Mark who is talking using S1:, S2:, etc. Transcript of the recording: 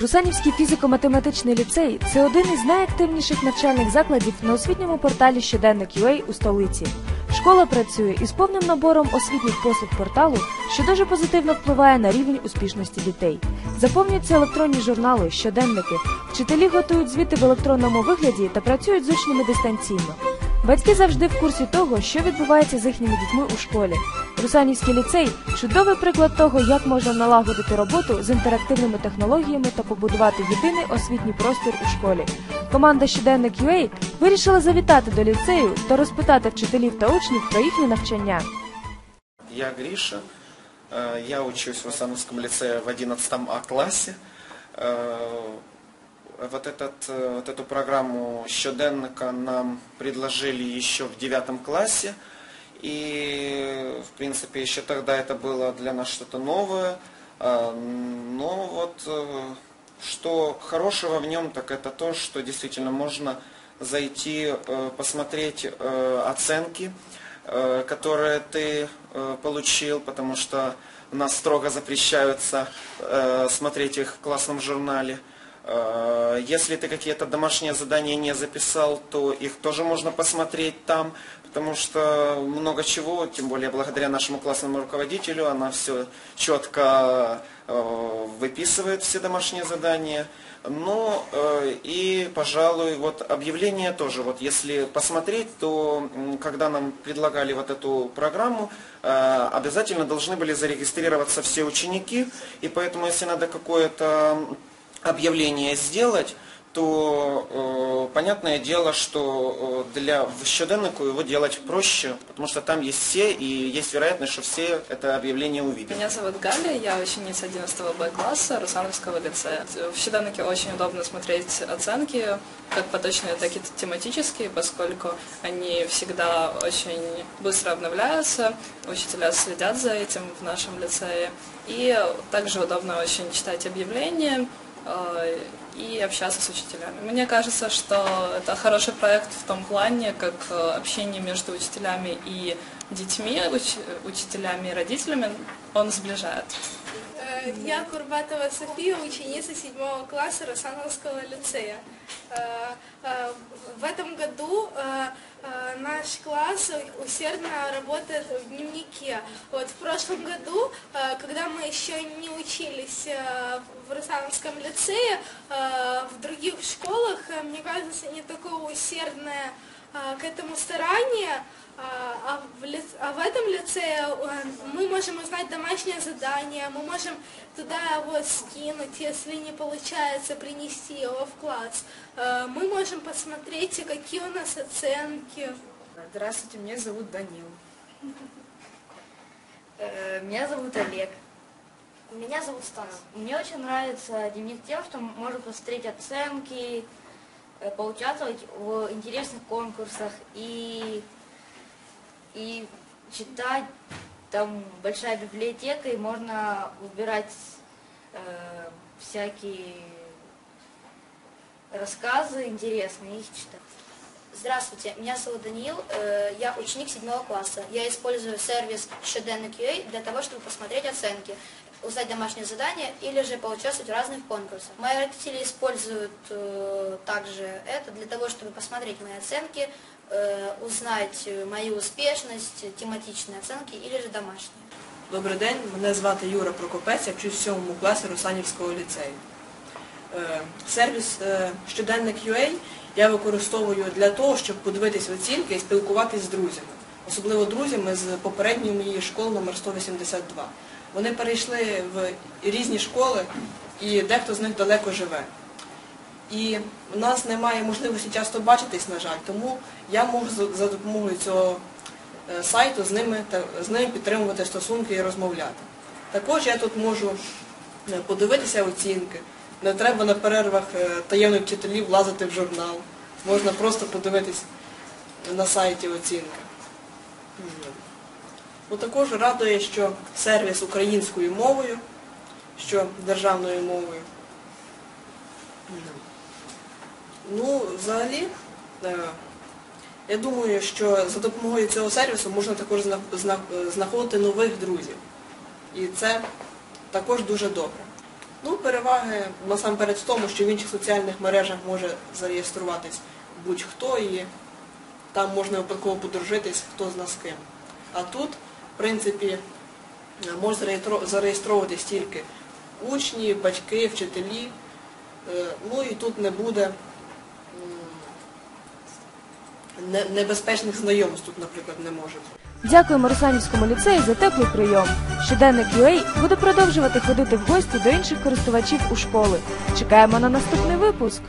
S1: Русанівський фізико-математичний ліцей це один із найактивніших навчальних закладів на освітньому порталі Щоденник UA у столиці. Школа працює із повним набором освітніх послуг порталу, що дуже позитивно впливає на рівень успішності дітей. Заповнюються електронні журнали, щоденники. Вчителі готують звіти в електронному вигляді та працюють з учнями дистанційно. Батьки завжди в курсі того, що відбувається з їхніми дітьми у школі. Русанівський ліцей чудовий приклад того, як можна налагодити роботу з інтерактивними технологіями та побудувати єдиний освітній простір у школі. Команда щоденник UA вирішила завітати до ліцею та розпитати вчителів та учнів про їхнє навчання.
S2: Я Гриша, э, я учусь в Русановском лицее в 11 А классе. Вот, этот, э, вот эту программу щоденника нам предложили еще в 9 классе. И, в принципе, еще тогда это было для нас что-то новое. А, Но вот э, что хорошего в нем, так это то, что действительно можно зайти, э, посмотреть оценки, которые ты получил, потому что нас строго запрещаются смотреть их в классном журнале. Э, Если ты какие-то домашние задания не записал, то их тоже можно посмотреть там, потому что много чего, тем более благодаря нашему классному руководителю, она все четко э, выписывает все домашние задания. Но э, и, пожалуй, вот объявление тоже, вот если посмотреть, то когда нам предлагали вот эту программу, обязательно должны были зарегистрироваться все ученики, и поэтому если надо какое-то объявление сделать, то э, понятное дело, что э, для в щоденнику его делать проще, потому что там есть все, и есть вероятность, что все это объявление увидят.
S3: Меня зовут Галя, я ученица 11 Б класса Русановского лицея. В щоденнике очень удобно смотреть оценки, как поточные, так и тематические, поскольку они всегда очень быстро обновляются, учителя следят за этим в нашем лицее. И также удобно очень читать объявления и общаться с учителями. Мне кажется, что это хороший проект в том плане, как э, общение между учителями и детьми, уч- учителями и родителями, он сближает.
S4: Э, Я Курбатова София, ученица 7 класса Росановского лицея. Э, э, В этом году э, э, наш класс усердно работает в дневнике. Вот в прошлом году, э, когда мы еще не учились э, в Русановском лицее, э, в других школах, мне кажется, не такое усердное к этому старание, а, а в, ли- а в этом лице мы можем узнать домашнее задание, мы можем туда его скинуть, если не получается принести его в класс. Мы можем посмотреть, какие у нас оценки.
S5: Здравствуйте, меня зовут Данил.
S6: Э, Меня зовут Олег. Меня зовут Стас. Мне очень нравится дневник тем, что можно посмотреть оценки, э, поучаствовать в интересных конкурсах и, и читать. Там большая библиотека, и можно выбирать э, всякие рассказы интересные, их читать.
S7: Здравствуйте, меня зовут Даниил, э, я ученик седьмого класса. Я использую сервис Щоденник.ua для того, чтобы посмотреть оценки, узнать домашние задания или же поучаствовать в разных конкурсах. Мои родители используют э, также это для того, чтобы посмотреть мои оценки, э, узнать э, мою успешность, тематичные оценки или же домашние.
S5: Добрий день, мене звати Юра Прокопець, я вчусь в 7 класі Русанівського ліцею. Е, Сервіс е, щоденник UA я використовую для того, щоб подивитись оцінки і спілкуватись з друзями. Особливо друзями з попередньої моєї школи номер 182. Вони перейшли в різні школи і дехто з них далеко живе. І в нас немає можливості часто бачитись, на жаль, тому я можу за- допомогою цього е, сайту з ними, з ними підтримувати стосунки і розмовляти. Також я тут можу е, подивитися оцінки. Не треба на перервах е, таємних вчителів лазити в журнал. Можна просто подивитись на сайті оцінки. Мгм. Ну, також радує, що сервіс українською мовою, що державною мовою. Ну, взагалі, е, я думаю, що за допомогою цього сервісу можна також зна- знаходити нових друзів. І це також дуже добре. Ну, переваги насамперед в тому, що в інших соціальних мережах може зареєструватись будь-хто і там можна випадково подружитись, хто з нас з ким. А тут, в принципі, можуть зареєструватись тільки учні, батьки, вчителі. Е, Ну і тут не буде не- небезпечних знайомств тут, наприклад, не може бути.
S1: Дякуємо Русанівському ліцею за теплий прийом. Щоденник UA буде продовжувати ходити в гості до інших користувачів у школи. Чекаємо на наступний випуск.